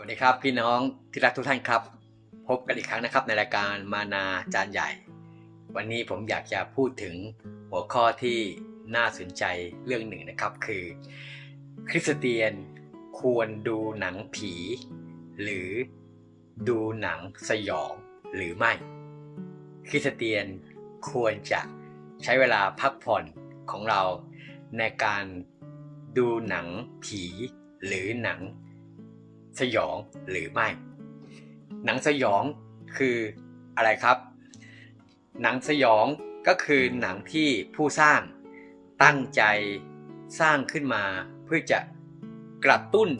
วัสดีครับพี่น้องที่รักทุกท่านครับ พบกันอีกครั้งนะครับในรายการมานาจานใหญ่ วันนี้ผมอยากจะพูดถึงหัวข้อที่น่าสนใจเรื่องหนึ่งนะครับ คือ คริสเตียนควรดูหนังผี หรือดูหนังสยองหรือไม่ คริสเตียนควรจะใช้เวลาพักผ่อนของเราในการดูหนังผีหรือหนัง สยองหรือไม่ หนังสยองคืออะไรครับ หนังสยองก็คือหนังที่ผู้สร้างตั้งใจสร้างขึ้นมา เพื่อจะกระตุ้น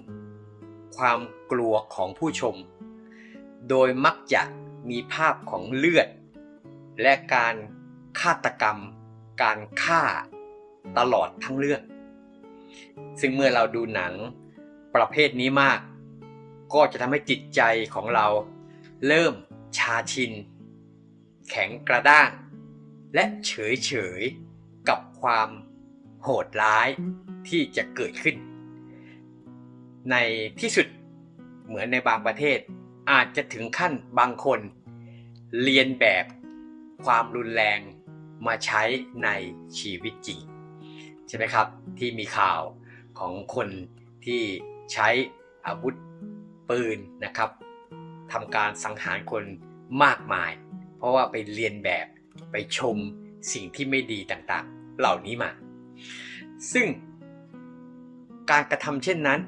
ความกลัวของผู้ชม โดยมักจะมีภาพของเลือด และการฆาตกรรม การฆ่าตลอดทั้งเรื่อง ซึ่งเมื่อเราดูหนังประเภทนี้มาก ก็จะทำให้จิตใจของเรา เริ่มชาชิน แข็งกระด้าง และเฉยเฉยกับความโหดร้ายที่จะเกิดขึ้น ในที่สุดเหมือนในบางประเทศ อาจจะถึงขั้นบางคน เรียนแบบความรุนแรงมาใช้ในชีวิตจริง ใช่ไหมครับ ที่มีข่าวของคนที่ใช้อาวุธ ปืนนะครับทำการสังหารคนมากมาย เพราะว่าไปเรียนแบบไปชมสิ่งที่ไม่ดีต่างๆ เหล่านี้มา ซึ่งการกระทำเช่นนั้น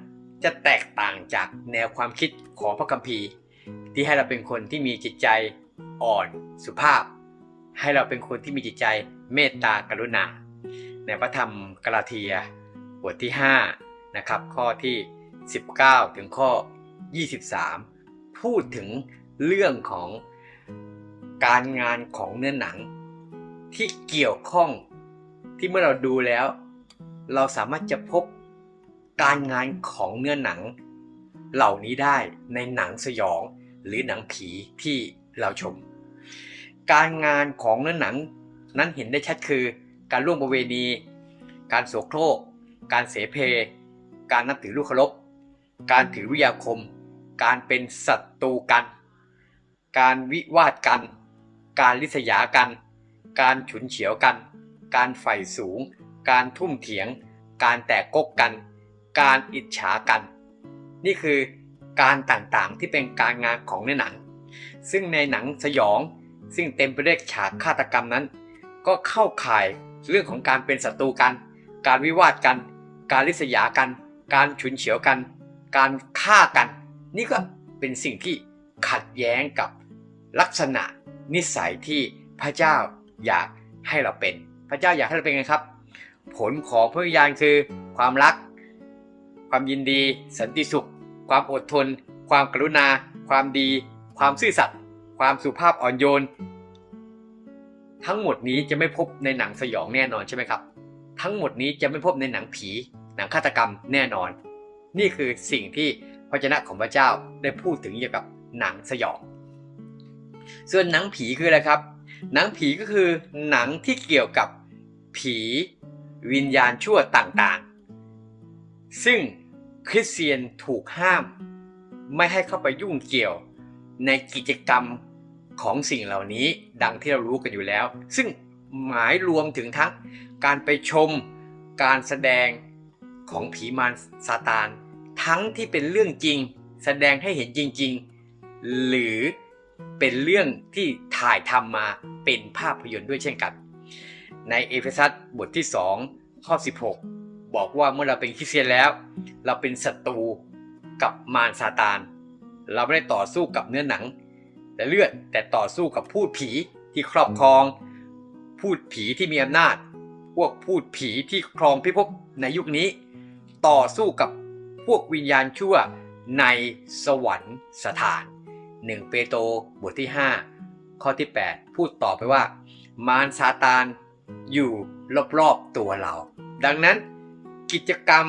จะแตกต่างจากแนวความคิดของพระคัมภีร์ ที่ให้เราเป็นคนที่มีจิตใจอ่อนสุภาพ ให้เราเป็นคนที่มีจิตใจเมตตากรุณา ในพระธรรมกาลาเทียบทที่5นะครับข้อที่ 19 ถึงข้อ 23 พูดถึงเรื่องของการงานของเนื้อหนัง ที่เกี่ยวข้องที่เมื่อเราดูแล้ว เราสามารถจะพบการงานของเนื้อหนัง เหล่านี้ได้ในหนังสยองหรือหนังผีที่เราชม การงานของเนื้อหนังนั้นเห็นได้ชัดคือการร่วมประเวณี การโสโครก การเสเพ การนับถือลูกเคารพ การถือวิยาคม การเป็นศัตรูกัน การวิวาทกัน การลิษยากัน การฉุนเฉียวกัน การใฝ่สูง การทุ่มเถียง การแตกกกกัน การอิจฉากัน นี่คือการต่างๆที่เป็นการงานของในหนัง ซึ่งในหนังสยองซึ่งเต็มไปด้วยฉากฆาตกรรมนั้น ก็เข้าข่ายเรื่องของการเป็นศัตรูกัน การวิวาทกัน การลิษยากัน การฉุนเฉียวกัน การฆ่ากัน นี่ก็เป็นสิ่งที่ขัดแย้งกับลักษณะนิสัยที่พระเจ้าอยากให้เราเป็น พระเจ้าอยากให้เราเป็นไงครับ ผลของพระวิญญาณคือความรัก ความยินดี สันติสุข ความอดทน ความกรุณา ความดี ความซื่อสัตย์ความสุภาพอ่อนโยน ทั้งหมดนี้จะไม่พบในหนังสยองแน่นอนใช่ไหมครับ ทั้งหมดนี้จะไม่พบในหนังผี หนังฆาตกรรมแน่นอน นี่คือสิ่งที่ พระเจ้าของพระเจ้าได้พูดถึงเกี่ยวกับหนังสยอง ส่วนหนังผีคืออะไรครับ หนังผีก็คือหนังที่เกี่ยวกับผีวิญญาณชั่วต่างๆ ซึ่งคริสเตียนถูกห้าม ไม่ให้เข้าไปยุ่งเกี่ยวในกิจกรรมของสิ่งเหล่านี้ดังที่เรารู้กันอยู่แล้ว ซึ่งหมายรวมถึงทั้งการไปชมการแสดงของผีมารซาตาน ทั้งที่เป็นเรื่องจริง แสดงให้เห็นจริง ๆ หรือเป็นเรื่องที่ถ่ายทำมาเป็นภาพยนตร์ด้วยเช่นกัน ในเอเฟซัสบทที่ 2 ข้อ 16 บอกว่าเมื่อเราเป็นคริสเตียนแล้ว เราเป็นศัตรูกับมารซาตาน เราไม่ได้ต่อสู้กับเนื้อหนัง และเลือดแต่ต่อสู้กับพูดผีที่ครอบครอง พูดผีที่มีอำนาจ พวกพูดผีที่ครองพิภพในยุคนี้ ต่อสู้กับ พวกวิญญาณชั่วในสวรรค์สถาน 1 เปโตรบทที่ 5 ข้อที่ 8 พูดต่อไปว่า มารซาตานอยู่รอบๆตัวเรา ดังนั้นกิจกรรม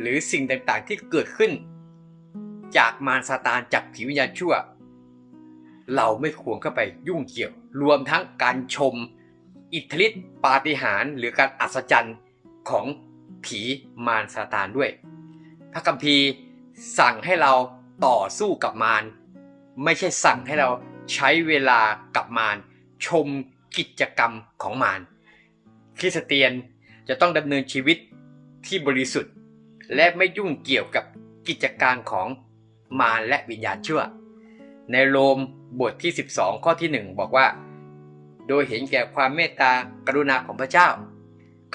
หรือสิ่งต่างๆที่เกิดขึ้น จากมารซาตานจากผีวิญญาณชั่ว เราไม่ควรเข้าไปยุ่งเกี่ยว รวมทั้งการชม อิทธิฤทธิปาฏิหาริย์หรือการอัศจรรย์ของผีมารซาตานด้วย พระคัมภีร์สั่งให้เราต่อสู้กับมารไม่ใช่สั่งให้เราใช้เวลากับมารชมกิจกรรมของมารคริสเตียนจะต้องดำเนินชีวิตที่บริสุทธิ์ และไม่ยุ่งเกี่ยวกับกิจการของมารและวิญญาณชั่ว ในโรมบทที่ 12 ข้อที่ 1 บอกว่า โดยเห็นแก่ความเมตตากรุณาของพระเจ้า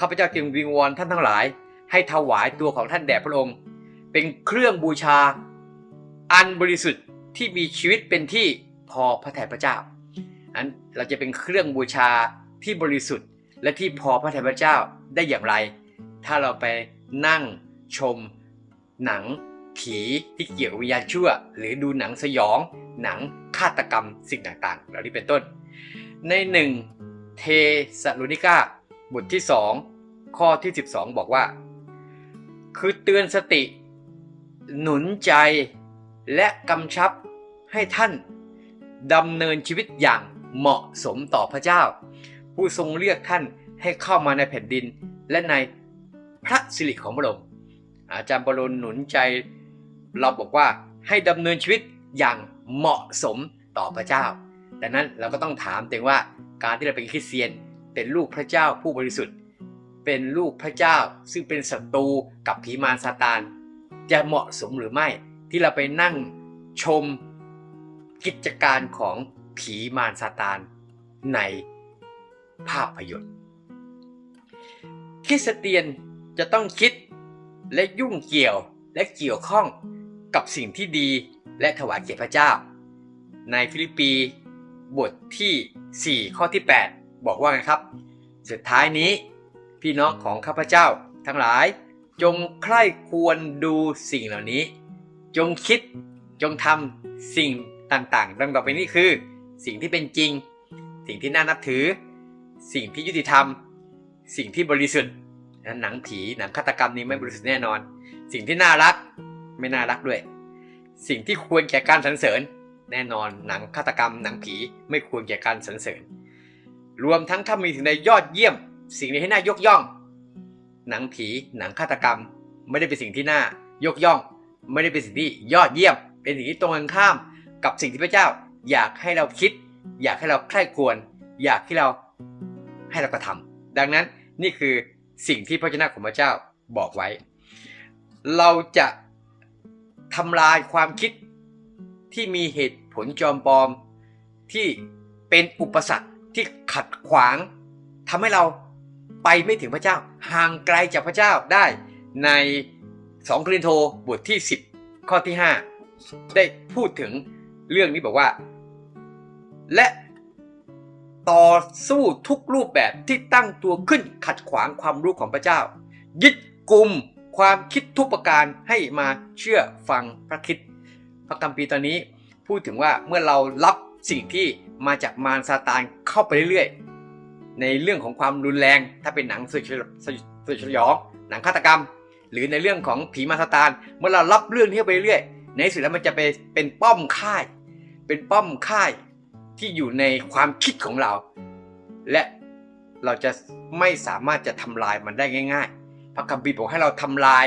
ข้าพเจ้าจึงวิงวอนท่านทั้งหลาย ให้ถวายตัวของท่านแด่พระองค์ เป็นเครื่องบูชา อันบริสุทธิ์ที่มีชีวิตเป็นที่พอพระทัยพระเจ้าอันเราจะเป็นเครื่องบูชาที่บริสุทธิ์ และที่พอพระทัยพระเจ้าได้อย่างไร ถ้าเราไปนั่งชม หนังผีที่เกี่ยววิญญาณชั่ว หรือดูหนังสยอง หนังฆาตกรรมสิ่งต่างๆ เหล่านี้เป็นต้น ในหนึ่งเทสโลนิกาบทที่ 2 ข้อที่ 12 บอกว่า คือเตือนสติ หนุนใจและกำชับให้ท่านดำเนินชีวิตอย่างเหมาะสมต่อพระเจ้า ผู้ทรงเรียกท่านให้เข้ามาในแผ่นดินและในพระสิริของพระองค์อาจารย์บรลหนุนใจ เราบอกว่าให้ดำเนินชีวิตอย่างเหมาะสมต่อพระเจ้าดังนั้นเราก็ต้องถามตัวเองว่าการที่เราเป็นคริสเตียน เป็นลูกพระเจ้าผู้บริสุทธิ์ เป็นลูกพระเจ้าซึ่งเป็นศัตรูกับผีมารซาตาน จะเหมาะสมหรือไม่ ที่เราไปนั่งชมกิจการของผีมารซาตานในภาพยนตร์คริสเตียนจะต้องคิดและยุ่งเกี่ยวและเกี่ยวข้องกับสิ่งที่ดีและถวายเกียรติพระเจ้า ในฟิลิปปีบทที่ 4 ข้อที่ 8 บอกว่าไงครับ สุดท้ายนี้พี่น้องของข้าพเจ้าทั้งหลาย จงใคร่ควรดูสิ่งเหล่านี้ จงคิดจงทำสิ่งต่างๆ ดังต่อไปนี้คือ สิ่งที่เป็นจริง สิ่งที่น่านับถือ สิ่งที่ยุติธรรม สิ่งที่บริสุทธิ์หนังผีหนังฆาตกรรมนี้ไม่บริสุทธิ์แน่นอน สิ่งที่น่ารักไม่น่ารักด้วย สิ่งที่ควรแก่การสรรเสริญ แน่นอนหนังฆาตกรรม หนังผีไม่ควรแก่การสรรเสริญ รวมทั้งถ้ามีสิ่งใดยอดเยี่ยม สิ่งใดให้น่ายกย่อง หนังผีหนังฆาตกรรม ไม่ได้เป็นสิ่งที่น่ายกย่อง ไม่ได้เป็นสิ่งที่ยอดเยี่ยม เป็นสิ่งที่ตรงกันข้าม กับสิ่งที่พระเจ้า อยากให้เราคิด อยากให้เราใคร่ควร อยากให้เราให้เรากระทำดังนั้นนี่คือสิ่งที่พระเจ้าของพระเจ้าบอกไว้ เราจะทำลายความคิดที่มีเหตุผลจอมปลอมที่เป็นอุปสรรคที่ขัดขวางทำให้เรา ไปไม่ถึงพระเจ้า ห่างไกลจากพระเจ้าได้ใน2โครินโตบทที่ 10 ข้อที่ 5 ได้พูดถึงเรื่องนี้บอกว่า และต่อสู้ทุกรูปแบบที่ตั้งตัวขึ้นขัดขวางความรู้ของพระเจ้า ยึดกลุ่มความคิดทุกประการให้มาเชื่อฟังพระคิดพระคัมภีร์ตอนนี้พูดถึงว่าเมื่อเรารับสิ่งที่มาจากมารซาตานเข้าไปเรื่อย ในเรื่องของความรุนแรง ถ้าเป็นหนังสุดสุดสยองหนังฆาตกรรม หรือในเรื่องของผีมารซาตานเมื่อเรารับเรื่องนี้ไปเรื่อยในสุดแล้วมันจะไปเป็นป้อมค่าย เป็นป้อมค่ายที่อยู่ในความคิดของเรา และเราจะไม่สามารถจะทำลายมันได้ง่าย ๆ พระคัมภีร์บอกให้เราทำลาย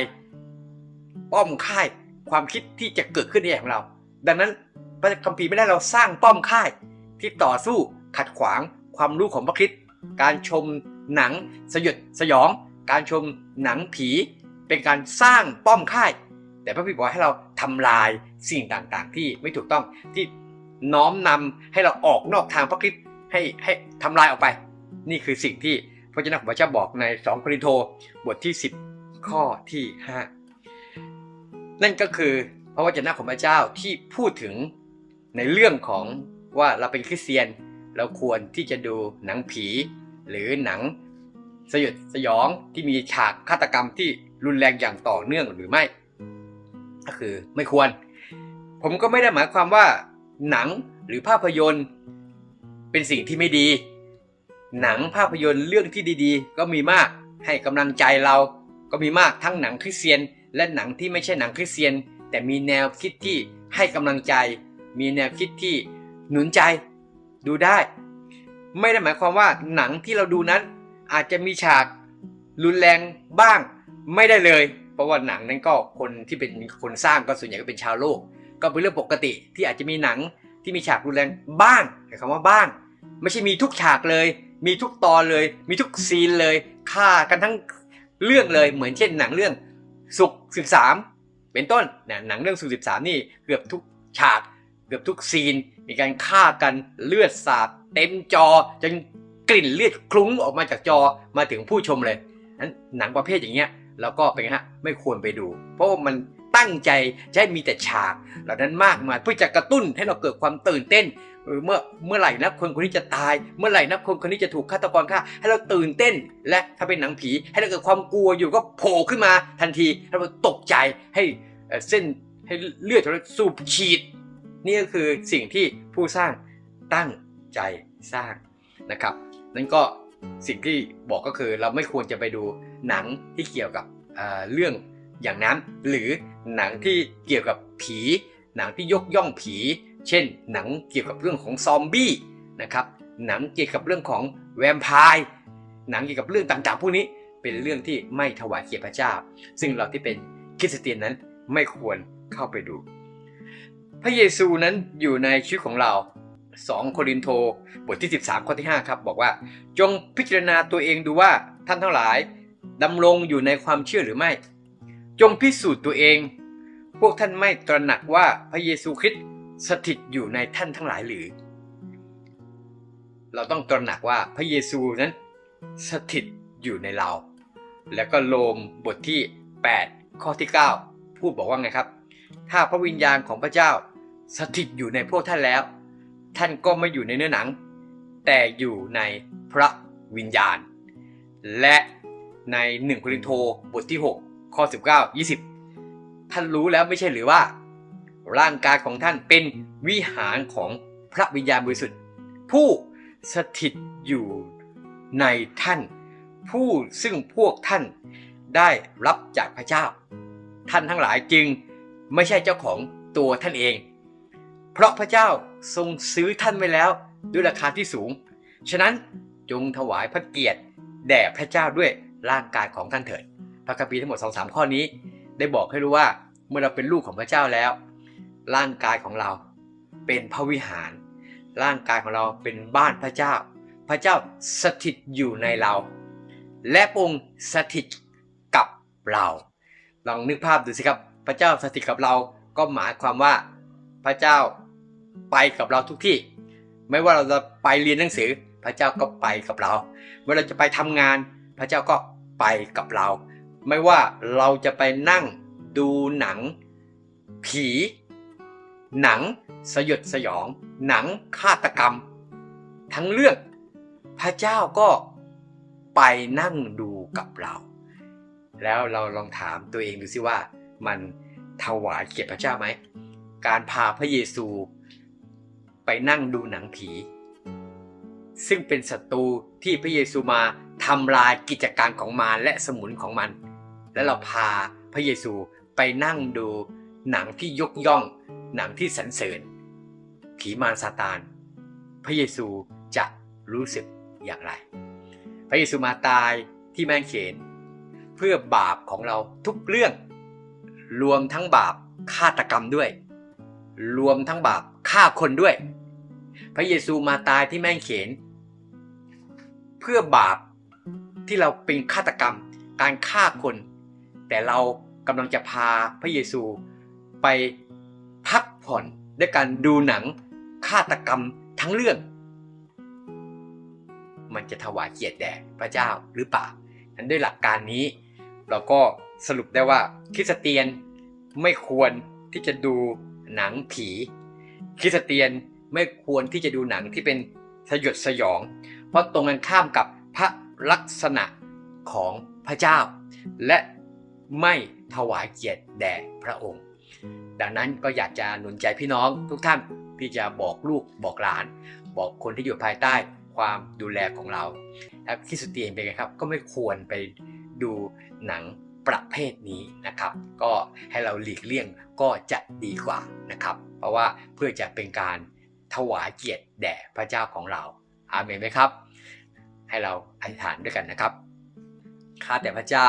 ป้อมค่ายความคิดที่จะเกิดขึ้นในใจของเรา ดังนั้นพระคัมภีร์ไม่ได้เราสร้างป้อมค่ายที่ต่อสู้ขัดขวางความรู้ของพระคริสต์ การชมหนังสยดสยอง การชมหนังผี เป็นการสร้างป้อมค่าย แต่พระพี่บอกให้เราทำลายสิ่งต่างๆ ที่ไม่ถูกต้องที่น้อมนำให้เราออกนอกทางพระคริสต์ให้ให้ทำลายออกไป นี่คือสิ่งที่พระเจ้าของพระเจ้าบอกใน 2 โครินโตบทที่ 10 ข้อที่ 5 นั่นก็คือพระวจนะของพระเจ้าที่พูดถึงในเรื่องของว่าเราเป็นคริสเตียน เราควรที่จะดูหนังผี หรือหนังสยดสยองที่มีฉากฆาตกรรมที่รุนแรงอย่างต่อเนื่องหรือไม่ ก็คือไม่ควร ผมก็ไม่ได้หมายความว่าหนังหรือภาพยนตร์ เป็นสิ่งที่ไม่ดี หนังภาพยนตร์เรื่องที่ดีๆ ก็มีมากให้กำลังใจเราก็มีมากทั้งหนังคริสเตียน และหนังที่ไม่ใช่หนังคริสเตียน แต่มีแนวคิดที่ให้กำลังใจ มีแนวคิดที่หนุนใจ ดูได้ ไม่ได้หมายความว่าหนังที่เราดูนั้น อาจจะมีฉากรุนแรงบ้าง ไม่ได้เลย เพราะว่าหนังนั้นก็คนที่เป็นคนสร้างก็ส่วนใหญ่ก็เป็นชาวโลก ก็เป็นเรื่องปกติที่อาจจะมีหนังที่มีฉากรุนแรงบ้างใช้คำว่าบ้าง ไม่ใช่มีทุกฉากเลย มีทุกตอนเลย มีทุกซีนเลยฆ่ากันทั้งเรื่องเลยเหมือนเช่นหนังเรื่องสุขสิบสามเป็นต้นนะหนังเรื่องสุขสิบสามนี่เกือบทุกฉาก กือบทุกซีน มีการฆ่ากันเลือดสาดเต็มจอจนกลิ่นเลือดคลุ้งออกมาจากจอมาถึงผู้ชมเลยนั้นหนังประเภทอย่างเงี้ยเราก็เป็นไงฮะไม่ควรไปดู เพราะว่ามันตั้งใจจะให้มีแต่ฉาก เหล่านั้นมากมายเพื่อจะกระตุ้นให้เราเกิดความตื่นเต้นเมื่อเมื่อไหร่นะคนคนนี้จะตาย เมื่อไหร่นะคนคนนี้จะถูกฆาตกรฆ่า ให้เราตื่นเต้น และถ้าเป็นหนังผีให้เราเกิดความกลัวอยู่ก็โผล่ขึ้นมาทันทีให้เราตกใจให้เอ่อเส้นให้เลือดของเราสูบฉีด นี่ก็คือสิ่งที่ผู้สร้างตั้งใจสร้างนะครับนั่นก็สิ่งที่บอกก็คือเราไม่ควรจะไปดูหนังที่เกี่ยวกับเเรื่องอย่างนั้น หรือหนังที่เกี่ยวกับผี หนังที่ยกย่องผี เช่น หนังเกี่ยวกับเรื่องของซอมบี้นะครับหนังเกี่ยวกับเรื่องของแวมไพร์หนังเกี่ยวกับเรื่องต่างๆพวกนี้เป็นเรื่องที่ไม่ถวายเกียรติพระเจ้า ซึ่งเราที่เป็นคริสเตียนนั้นไม่ควรเข้าไปดู พระเยซูนั้นอยู่ในชีวิตของเรา 2 โครินโตบทที่ 13 ข้อที่ 5 ครับ บอกว่า จงพิจารณาตัวเองดูว่าท่านทั้งหลายดำรงอยู่ในความเชื่อหรือไม่ จงพิสูจน์ตัวเอง พวกท่านไม่ตระหนักว่าพระเยซูคริสต์สถิตอยู่ในท่านทั้งหลายหรือ เราต้องตระหนักว่าพระเยซูนั้น สถิตอยู่ในเรา แล้วก็โลมบทที่ 8 ข้อที่ 9 พูดบอกว่าไงครับ ถ้าพระวิญญาณของพระเจ้า สถิตอยู่ในพวกท่านแล้ว ท่านก็ไม่อยู่ในเนื้อหนัง แต่อยู่ในพระวิญญาณ และใน1โครินโตบทที่ 6 ข้อ 19 20 ท่านรู้แล้วไม่ใช่หรือว่า ร่างกายของท่านเป็นวิหารของพระวิญญาณบริสุทธิ์ ผู้สถิตอยู่ในท่าน ผู้ซึ่งพวกท่านได้รับจากพระเจ้า ท่านทั้งหลายจึงไม่ใช่เจ้าของตัวท่านเอง เพราะพระเจ้าทรงซื้อท่านไว้แล้วด้วยราคาที่สูง ฉะนั้นจงถวายพระเกียรติแด่พระเจ้าด้วยร่างกายของท่านเถิด พระคัมภีร์ทั้งหมด2-3ข้อนี้ ได้บอกให้รู้ว่าเมื่อเราเป็นลูกของพระเจ้าแล้ว ร่างกายของเราเป็นพระวิหาร ร่างกายของเราเป็นบ้านพระเจ้า พระเจ้าสถิตอยู่ในเรา และองค์สถิตกับเราลองนึกภาพดูสิครับ พระเจ้าสถิตกับเราก็หมายความว่าพระเจ้า ไปกับเราทุกที่ ไม่ว่าเราจะไปเรียนหนังสือ พระเจ้าก็ไปกับเรา เมื่อเราจะไปทำงาน พระเจ้าก็ไปกับเรา ไม่ว่าเราจะไปนั่งดูหนัง ผี หนังสยดสยอง หนังฆาตกรรม ทั้งเรื่องพระเจ้าก็ไปนั่งดูกับเรา แล้วเราลองถามตัวเองดูสิว่ามันถวายเกียรติพระเจ้าไหม การพาพระเยซู ไปนั่งดูหนังผี ซึ่งเป็นศัตรูที่พระเยซูมาทำลายกิจการของมารและสมุนของมัน และเราพาพระเยซูไปนั่งดูหนังที่ยกย่อง หนังที่สรรเสริญ ผีมารซาตาน พระเยซูจะรู้สึกอย่างไร พระเยซูมาตายที่แมงเขน เพื่อบาปของเราทุกเรื่อง รวมทั้งบาปฆาตกรรมด้วย รวมทั้งบาปฆ่าคนด้วย พระเยซูมาตายที่แมงเขน เพื่อบาปที่เราเป็นฆาตกรรม การฆ่าคน แต่เรากำลังจะพาพระเยซูไปพักผ่อนด้วยการดูหนังฆาตกรรมทั้งเรื่อง มันจะถวายเกียรติแด่พระเจ้าหรือเปล่านั้นด้วยหลักการนี้ เราก็สรุปได้ว่าคริสเตียนไม่ควรที่จะดูหนังผี คริสเตียน ไม่ควรที่จะดูหนังที่เป็นสยดสยอง เพราะตรงกันข้ามกับพระลักษณะของพระเจ้า และไม่ถวายเกียรติแด่พระองค์ ดังนั้นก็อยากจะหนุนใจพี่น้องทุกท่านที่จะบอกลูกบอกหลาน บอกคนที่อยู่ภายใต้ความดูแลของเราถ้าคริสเตียนเป็นไงครับ ก็ไม่ควรไปดูหนังประเภทนี้นะครับ ก็ให้เราหลีกเลี่ยงก็จะดีกว่านะครับ เพราะว่าเพื่อจะเป็นการ ถวายเกียรติแด่พระเจ้าของเรา อาเมนไหมครับ ให้เราอธิษฐานด้วยกันนะครับ ข้าแต่พระเจ้า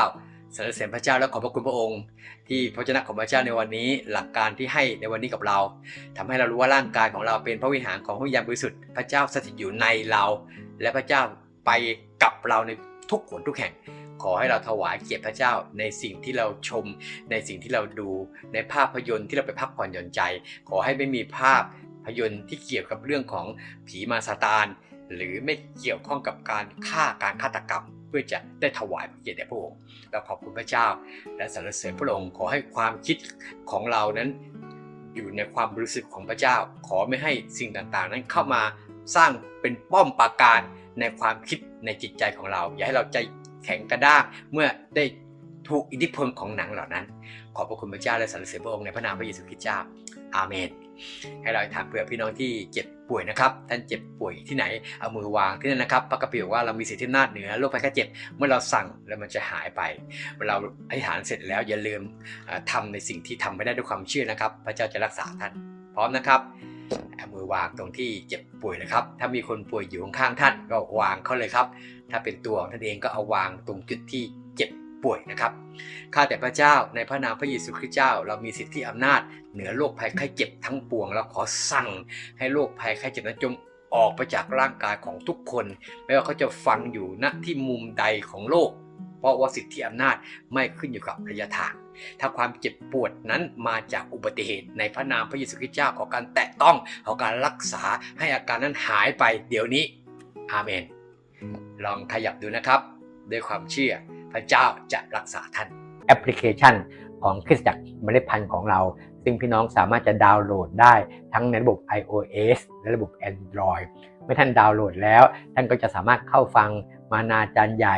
สรรเสริญพระเจ้าและขอบพระคุณพระองค์ ที่พระเจ้าของพระเจ้าในวันนี้ หลักการที่ให้ในวันนี้กับเรา ทำให้เรารู้ว่าร่างกายของเราเป็นพระวิหารของพระวิญญาณบริสุทธิ์พระเจ้าสถิตอยู่ในเรา และพระเจ้าไปกับเราในทุกหนทุกแห่ง ขอให้เราถวายเกียรติพระเจ้าในสิ่งที่เราชม ในสิ่งที่เราดูในภาพยนตร์ที่เราไปพักผ่อนหย่อนใจ ขอให้ไม่มีภาพ พยนตร์ที่เกี่ยวกับเรื่องของผีมาซาตาน หรือไม่เกี่ยวข้องกับการฆ่าการฆาตกรรม เพื่อจะได้ถวายเกียรติแด่พระองค์เราขอบคุณพระเจ้า และสรรเสริญพระองค์ขอให้ความคิดของเรานั้น อยู่ในความบริสุทธิ์ของพระเจ้า ขอไม่ให้สิ่งต่างๆ นั้นเข้ามาสร้างเป็นป้อมปราการในความคิดในจิตใจของเรา อย่าให้เราใจแข็งกระด้างเมื่อได้ ถูกอิทธิพลของหนังเหล่านั้น ขอพระคุณพระเจ้าและสรรเสริญพระองค์ในพระนามพระเยซูคริสต์เจ้า อาเมน ให้เราถามเผื่อพี่น้องที่เจ็บป่วยนะครับ ท่านเจ็บป่วยที่ไหน เอามือวางที่นั่นนะครับ พระกปิบอยวว่าเรามีสิทธินาจเหนือโรคภัยแค่เจ็บ เมื่อเราสั่งแล้วมันจะหายไป เมื่อเราอธิษฐานเสร็จแล้วอย่าลืมทำในสิ่งที่ทำไม่ได้ด้วยความเชื่อนะครับ พระเจ้าจะรักษาท่าน พร้อมนะครับเอามือวางตรงที่เจ็บป่วยนะครับ ถ้ามีคนป่วยอยู่ข้างท่านก็วางเขาเลยครับ ถ้าเป็นตัวของท่านเองก็เอาวางตรงจุดที่่วยนะครับ ข้าแต่พระเจ้าในพระนามพระเยซูคริสต์เจ้า เรามีสิทธิอำนาจเหนือโรคภัยไข้เจ็บทั้งปวง เราขอสั่งให้โรคภัยไข้เจ็บนั้นจงออกไปจากร่างกายของทุกคน ไม่ว่าเขาจะฟังอยู่ณที่มุมใดของโลก เพราะว่าสิทธิอำนาจไม่ขึ้นอยู่กับระยะทาง ถ้าความเจ็บปวดนั้นมาจากอุบัติเหตุในพระนามพระเยซูคริสต์เจ้าขอการแตะต้องขอการรักษาให้อาการนั้นหายไปเดี๋ยวนี้อาเมน ลองขยับดูนะครับ ด้วยความเชื่อ พระเจ้าจะรักษาท่าน แอปพลิเคชันของคริสตจักรเมล็ดพันธุ์ของเรา ซึ่งพี่น้องสามารถจะดาวน์โหลดได้ทั้งในระบบ iOS และระบบ Android เมื่อท่านดาวน์โหลดแล้ว ท่านก็จะสามารถเข้าฟังมานาจารย์ใหญ่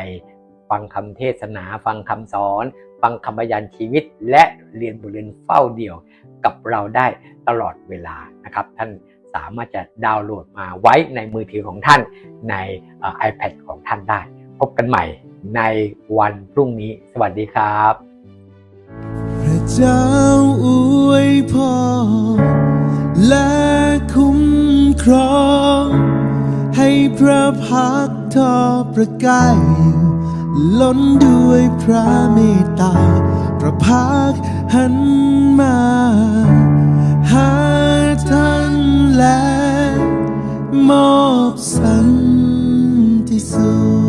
ฟังคำเทศนา ฟังคำสอน ฟังคำบรรยายชีวิต และเรียนบทเรียนเฝ้าเดี่ยวกับเราได้ตลอดเวลานะครับ ท่านสามารถจะดาวน์โหลดมาไว้ในมือถือของท่านใน iPad ของท่านได้ พบกันใหม่ในวันพรุ่งนี้ สวัสดีครับ พระเจ้าอวยพรและคุ้มครอง ให้พระพักทอประกายล้นด้วยพระเมตตา พระพักหันมา หาท่านและมอบสันติสุข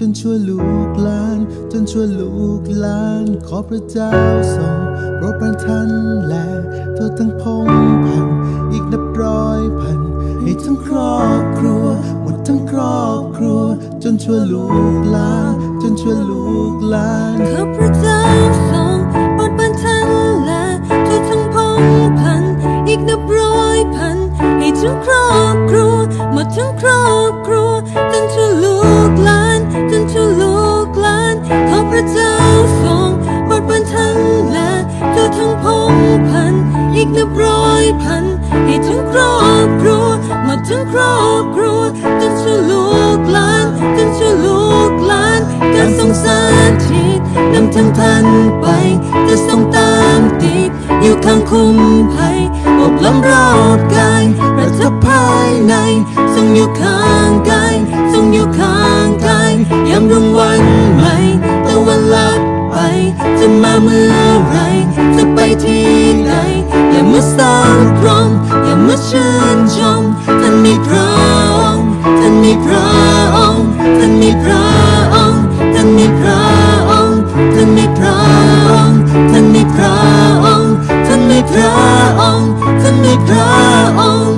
จนชั่วลูกหลาน จนชั่วลูกหลาน ขอพระเจ้าทรงโปรดประทานแลเธอทั้งพงพันอีกนับร้อยพันให้ทั้งครอบครัว หมดทั้งครอบครัว จนชั่วลูกหลาน จนชั่วลูกหลานขอพระเจ้าทรงโปรดประทานแลเธอทั้งพงพันอีกนับร้อยพันให้ทั้งครอบครัว หมดทั้งครอบครัวจนชั่วย นับร้อยพัน ให้ทั้งครอบครัวมาทั้งครอบครัวจนสู่ลูกหลานจนสู่ลูกหลานการส่งสารทิศนำทั้งท่านไป จะส่งตามติด อยู่ข้างคุ้มภัยอบล้อมรอบกายประทับภายในส่งอยู่ข้างกายส่งอยู่ข้างกายยามรุ่งวันใหม่ตะวันลับไปจะมาเมื่อไร ชื่นชมท่านมีพระองค์ท่านมีพระองค์ท่านมีพระองค์ท่านมีพระองค์ท่านมีพระองค์ท่านมีพระองค์ท่านมีพระองค์ท่านมีพระองค์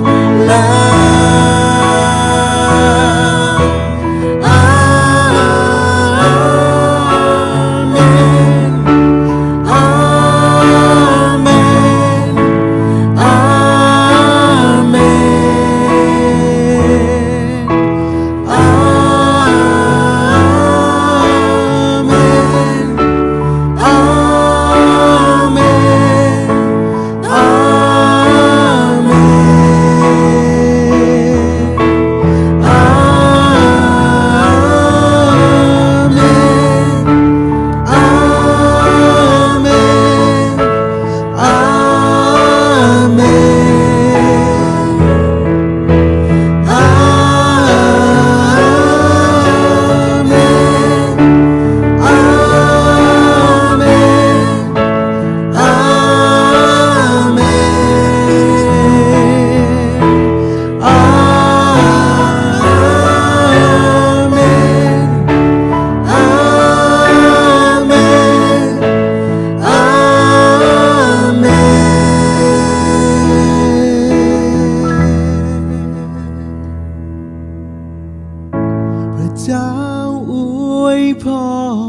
พ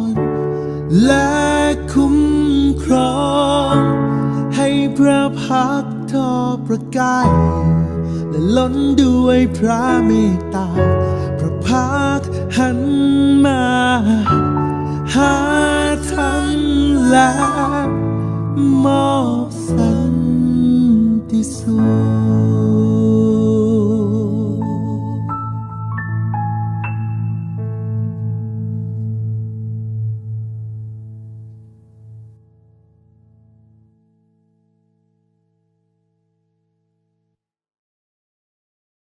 ร และคุ้มครอง ให้พระพักทอประกายและล้นด้วยพระเมตตา พระพักหันมา หาท่านและมอบ